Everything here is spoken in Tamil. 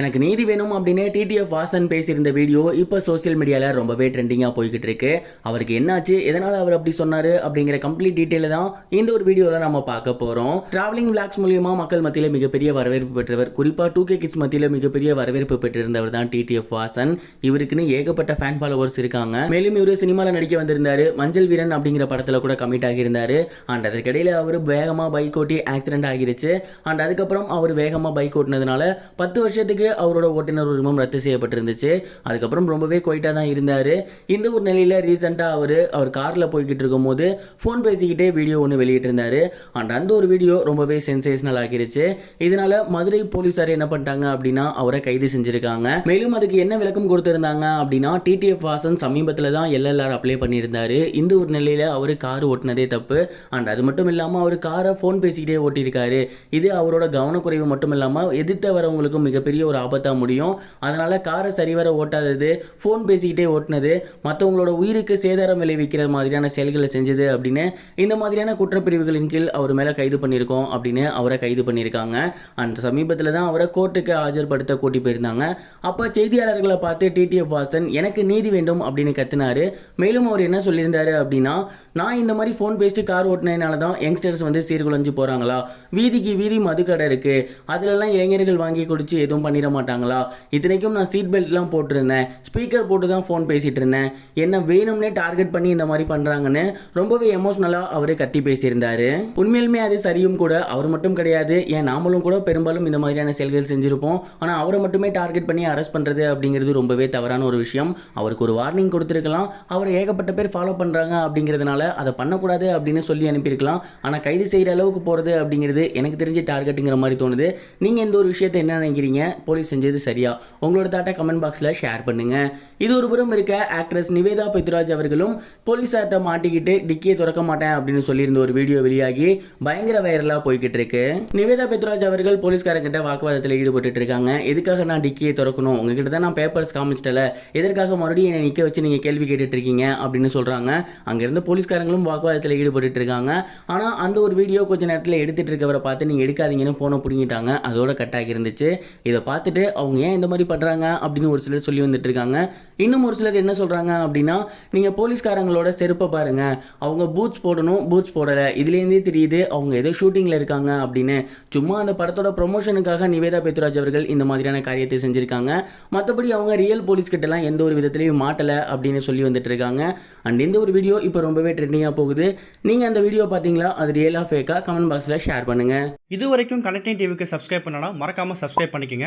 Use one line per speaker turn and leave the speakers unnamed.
எனக்கு நீதி வேணும் அப்படின்னு டிடிஎஃப் வாசன் பேசியிருந்த வீடியோ இப்போ சோஷியல் மீடியாவில் ரொம்பவே ட்ரெண்டிங்காக போய்கிட்டு இருக்கு அவருக்கு என்னாச்சு? எதனால் அவர் அப்படி சொன்னார்? அப்படிங்கிற கம்ப்ளீட் டீட்டெயில் தான் இந்த ஒரு வீடியோவில் நம்ம பார்க்க போகிறோம் ட்ராவலிங் விளாக்ஸ் மூலியமாக மக்கள் மத்தியில் மிகப்பெரிய வரவேற்பு பெற்றவர் குறிப்பாக டூ கே கிட்ஸ் மத்தியில் மிகப்பெரிய வரவேற்பு பெற்றிருந்தவர் தான் டிடிஎஃப் வாசன். இவருக்குன்னு ஏகப்பட்ட ஃபேன் ஃபாலோவர்ஸ் இருக்காங்க. மேலும் இவர் சினிமாவில் நடிக்க வந்திருந்தார். மஞ்சள் வீரன் அப்படிங்கிற படத்தில் கூட கமிட் ஆகியிருந்தார். அண்ட் அதற்கிடையில் அவர் வேகமாக பைக் ஓட்டி ஆக்சிடென்ட் ஆகிருச்சு. அண்ட் அதுக்கப்புறம் அவர் வேகமாக பைக் ஓட்டினதுனால பத்து வருஷத்துக்கு அவரோட ஓட்டுநர் உரிமம் ரத்து செய்யப்பட்டிருந்துச்சு. அதுக்கப்புறம் ரொம்பவே குவைட்டாக தான் இருந்தார். இந்த ஒரு நிலையில் ரீசெண்டாக அவர் அவர் காரில் போய்கிட்டு இருக்கும்போது ஃபோன் பேசிக்கிட்டே வீடியோ ஒன்று வெளியிட்டிருந்தார். அண்ட் அந்த ஒரு வீடியோ ரொம்பவே சென்சேஷனல் ஆகிருச்சு. இதனால் மதுரை போலீஸார் என்ன பண்ணிட்டாங்க அப்படின்னா அவரை கைது செஞ்சுருக்காங்க. மேலும் அதுக்கு என்ன விளக்கம் கொடுத்துருந்தாங்க அப்படின்னா டிடிஎஃப் வாசன் சமீபத்தில் தான் எல்எல்ஆர் அப்ளை பண்ணியிருந்தாரு. இந்த ஒரு நிலையில் அவர் கார் ஓட்டினதே தப்பு. அண்ட் அது மட்டும் இல்லாமல் அவர் காரை ஃபோன் பேசிக்கிட்டே ஓட்டியிருக்காரு. இது அவரோட கவனக்குறைவு மட்டும் இல்லாமல் எதிர்த்த வரவங்களுக்கும் மிகப்பெரிய ஒரு ஆபத்தாக முடியும். அதனால் காரை சரிவர ஓட்டாதது ஃபோன் பேசிக்கிட்டே ஓட்டினது மற்றவங்களோட உயிருக்கு சேதாரம் விளைவிக்கிற மாதிரியான செயல்களை செஞ்சது அப்படின்னு இந்த மாதிரியான குற்றப்பிரிவுகளின் கீழ் அவர் மேலே கைது பண்ணியிருக்கோம் அப்படின்னு அவரை கைது பண்ணியிருக்காங்க. அந்த சமீபத்தில் தான் அவரை கோர்ட்டுக்கு ஆஜர்படுத்த கூட்டி போயிருந்தாங்க. அப்போ செய்தியாளர்களை பார்த்து டிடிஎஃப் வாசன் எனக்கு நீதி வேண்டும் அப்படின்னு கத்தினாரு. மேலும் அவர் என்ன சொல்லியிருந்தாரு அப்படின்னா நான் இந்த மாதிரி ஃபோன் பேசிட்டு கார் ஓட்டினதுனால தான் யங்ஸ்டர்ஸ் வந்து சீர்குலைஞ்சு போகிறாங்களா வீதிக்கு வீதி மதுக்கடை இருக்குது அதிலெல்லாம் இளைஞர்கள் வாங்கி குடிச்சு எதுவும் பண்ணிட மாட்டாங்களா இத்தனைக்கும் நான் சீட் பெல்ட்லாம் போட்டிருந்தேன். ஸ்பீக்கர் போட்டு தான் ஃபோன் பேசிகிட்டு இருந்தேன். என்ன வேணும்னே டார்கெட் பண்ணி இந்த மாதிரி பண்ணுறாங்கன்னு ரொம்பவே எமோஷ்னலாக அவர் கத்தி பேசியிருந்தாரு. உண்மையிலுமே அது சரியும் கூட அவர் மட்டும் கிடையாது. ஏன் நாமளும் கூட பெரும்பாலும் இந்த மாதிரியான செயல்கள் செஞ்சுருப்போம். ஆனால் அவரை மட்டுமே டார்கெட் பண்ணி அரெஸ்ட் பண்ணுறது அப்படிங்கிறது ரொம்பவே தவறான ஒரு விஷயம். அவருக்கு ஒரு வார்னிங் கொடுத்துருக்கலாம். அவர் ஏகப்பட்ட பேர் ஃபாலோ பண்ணுறாங்க அப்படிங்கிறதுனால அதை பண்ணக்கூடாது அப்படின்னு சொல்லி அனுப்பியிருக்கலாம். ஆனால் கைது செய்கிற அளவுக்கு போகிறது அப்படிங்கிறது எனக்கு தெரிஞ்ச டார்கெட்டுங்கிற மாதிரி தோணுது. நீங்கள் இந்த ஒரு விஷயத்தை என்ன நினைக்கிறீங்க? போலீஸ் செஞ்சது சரியா? உங்களோட தாட்டை கமெண்ட் பாக்ஸில் ஷேர் பண்ணுங்க. இது ஒரு புறம் இருக்க ஆக்ட்ரஸ் நிவேதா பித்ராஜ் அவர்களும் போலீஸார்ட்ட மாட்டிக்கிட்டு டிக்கியை திறக்க மாட்டேன் அப்படின்னு சொல்லியிருந்த ஒரு வீடியோ வெளியாகி பயங்கர வைரலாக போய்கிட்டு இருக்கு. நிவேதா பெத்ராஜ் அவர்கள் போலீஸ்காரங்கிட்ட வாக்குவாதத்தில் ஈடுபட்டு இருக்காங்க. எதுக்காக நான் டிக்கியை திறக்கணும்? உங்ககிட்ட தான் நான் பேப்பர்ஸ் காமிச்சிட்டல. எதற்காக மறுபடியும் என்னை நிற்க வச்சு நீங்கள் கேள்வி கேட்டுட்டு இருக்கீங்க அப்படின்னு சொல்கிறாங்க அங்கேருந்து போலீஸ்காரங்களும் வாக்குவாதத்தில் ஈடுபட்டு இருக்காங்க. ஆனால் அந்த ஒரு வீடியோ கொஞ்ச நேரத்தில் எடுத்துகிட்டு இருக்கவரை பார்த்து நீங்கள் எடுக்காதீங்கன்னு ஃபோனை பிடிங்கிட்டாங்க. அதோட கட்டாகி இருந்துச்சு. இதை பார்த்து பார்த்துட்டு அவங்க ஏன் இந்த மாதிரி பண்ணுறாங்க அப்படின்னு ஒரு சிலர் சொல்லி வந்துட்டு இருக்காங்க. இன்னும் ஒரு சிலர் என்ன சொல்கிறாங்க அப்படின்னா நீங்கள் போலீஸ்காரங்களோட செருப்பை பாருங்கள் அவங்க பூட்ஸ் போடணும் பூட்ஸ் போடலை. இதுலேருந்தே தெரியுது அவங்க ஏதோ ஷூட்டிங்கில் இருக்காங்க அப்படின்னு. சும்மா அந்த படத்தோட ப்ரொமோஷனுக்காக நிவேதா பெத்ராஜ் அவர்கள் இந்த மாதிரியான காரியத்தை செஞ்சுருக்காங்க. மற்றபடி அவங்க ரியல் போலீஸ் கிட்டலாம் எந்த ஒரு விதத்துலையும் மாட்டலை அப்படின்னு சொல்லி வந்துட்டு இருக்காங்க. அண்ட் இந்த ஒரு வீடியோ இப்போ ரொம்பவே ட்ரெண்டிங்காக போகுது. நீங்கள் அந்த வீடியோ பார்த்தீங்களா? அது ரியலாக ஃபேக்காக கமெண்ட் பாக்ஸில் ஷேர் பண்ணுங்கள்
இது வரைக்கும் கனெக்டிங் டிவிக்கு சப்ஸ்கிரைப் பண்ணனா மறக்காமல் சப்ஸ்கிரைப் பண்ணிக்கங்க.